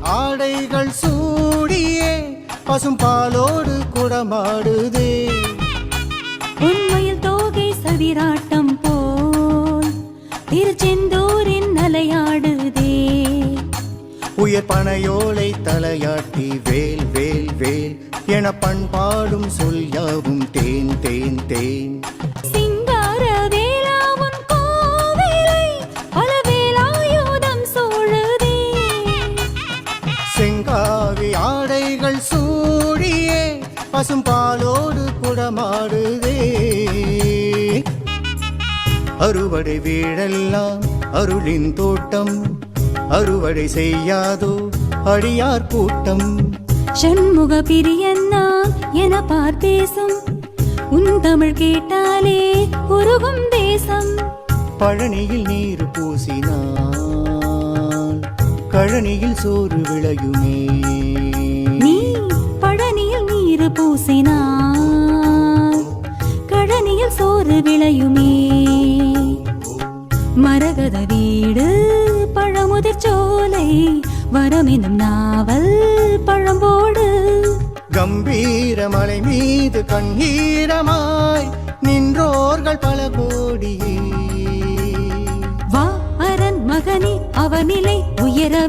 ஆடைகள் சூடியே பசும்பாலோடு குடமாடுதே. உண்மையில் தோகை சதிராட்டம் போல் திருச்செந்தூரின் அலையாடுதே. உயர் பனையோலை தலையாட்டி வேல் வேல் வேல் என பண்பாடும் சொல் யாவும் தேன் தேன் தேன். பசும்பாலோடு குடமாடுதே. அறுவடை வீடெல்லாம் அருளின் தோட்டம் அறுவடை செய்யாதோ அடியார் கூட்டம். சண்முக பிரியன்னா என பார்த்தேசும் உன் தமிழ் கேட்டாலே உருகும் தேசம். பழனியில் நீர் பூசினால் கழனியில் சோறு விளையுமே. சோறு விளையுமே. மரகத வீடு பழமுதிர் சோலை வரமெனும் நாவல் பழம்போடு. கம்பீர மலை மீது கண்ணீரமாய் நின்றோர்கள் பல கோடியே. வா அரண் மகனே அவனிலை உயர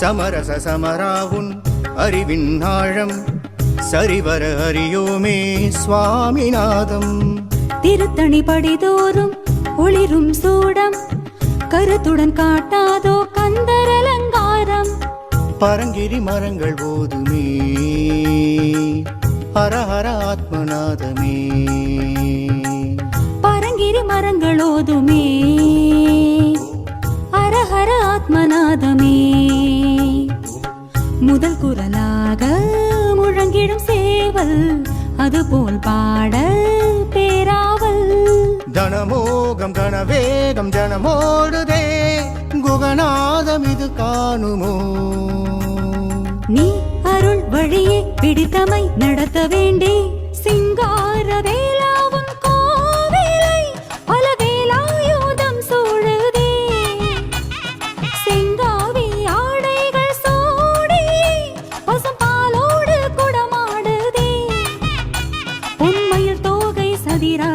சமரச சமராவுன் அறிவின் ஆழம். சரிவர அறியோமே சுவாமிநாதம். திருத்தணி படிதோறும் ஒளிரும் சூடம். கருத்துடன் காட்டாதோ கந்தர் அலங்காரம் பரங்கிரி மரங்கள் போதுமே. ஹரஹர ஆத்மநாதமே. பரங்கிரி மரங்களோதுமே அரஹர முதல் குரலாக முழங்கிடும் சேவல் அதுபோல் பாடல் பேராவல். தனமோகம் கனவேகம் ஜனமோடுதே குகநாதம் இது காணுமோ? நீ அருள் வழியே பிடித்தமை நடத்த வேண்டி சிங்கார வேல dirá